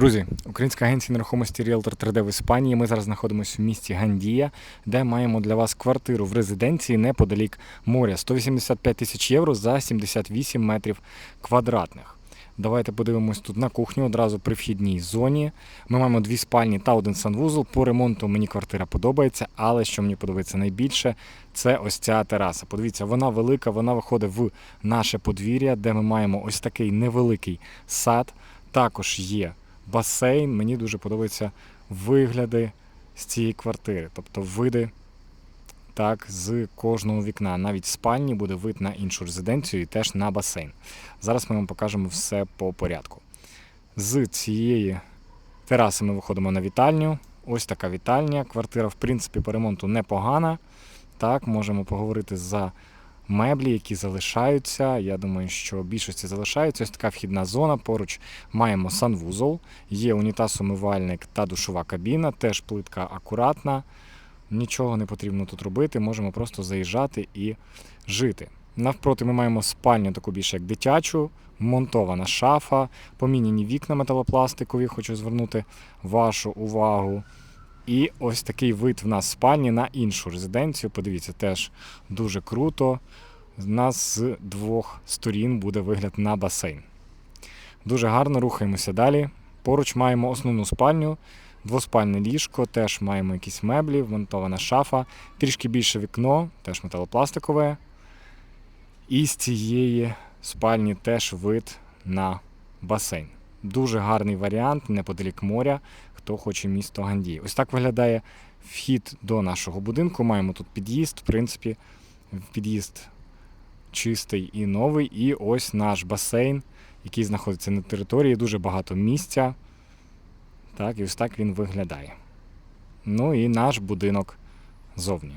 Друзі, українська агенція нерухомості Realtor 3D в Іспанії. Ми зараз знаходимося в місті Гандія, де маємо для вас квартиру в резиденції неподалік моря. 185 тисяч євро за 78 метрів квадратних. Давайте подивимось тут на кухню одразу при вхідній зоні. Ми маємо дві спальні та один санвузол. По ремонту мені квартира подобається, але що мені подобається найбільше, це ось ця тераса. Подивіться, вона велика, вона виходить в наше подвір'я, де ми маємо ось такий невеликий сад. Також є басейн. Мені дуже подобаються вигляди з цієї квартири, тобто види так, з кожного вікна. Навіть в спальні буде вид на іншу резиденцію і теж на басейн. Зараз ми вам покажемо все по порядку. З цієї тераси ми виходимо на вітальню. Ось така вітальня. Квартира, в принципі, по ремонту непогана. Так, можемо поговорити за меблі, які залишаються. Я думаю, що більшості залишаються. Ось така вхідна зона. Поруч маємо санвузол, є унітаз, умивальник та душова кабіна. Теж плитка акуратна. Нічого не потрібно тут робити, можемо просто заїжджати і жити. Навпроти ми маємо спальню таку більше як дитячу, монтована шафа, поміняні вікна металопластикові, хочу звернути вашу увагу. І ось такий вид в нас спальні на іншу резиденцію. Подивіться, теж дуже круто. У нас з двох сторін буде вигляд на басейн. Дуже гарно рухаємося далі. Поруч маємо основну спальню, двоспальне ліжко, теж маємо якісь меблі, вмонтована шафа, трішки більше вікно, теж металопластикове. І з цієї спальні теж вид на басейн. Дуже гарний варіант неподалік моря, хто хоче місто Гандії. Ось так виглядає вхід до нашого будинку. Маємо тут під'їзд, в принципі, під'їзд чистий і новий. І ось наш басейн, який знаходиться на території, дуже багато місця. Так, і ось так він виглядає. Ну і наш будинок зовні.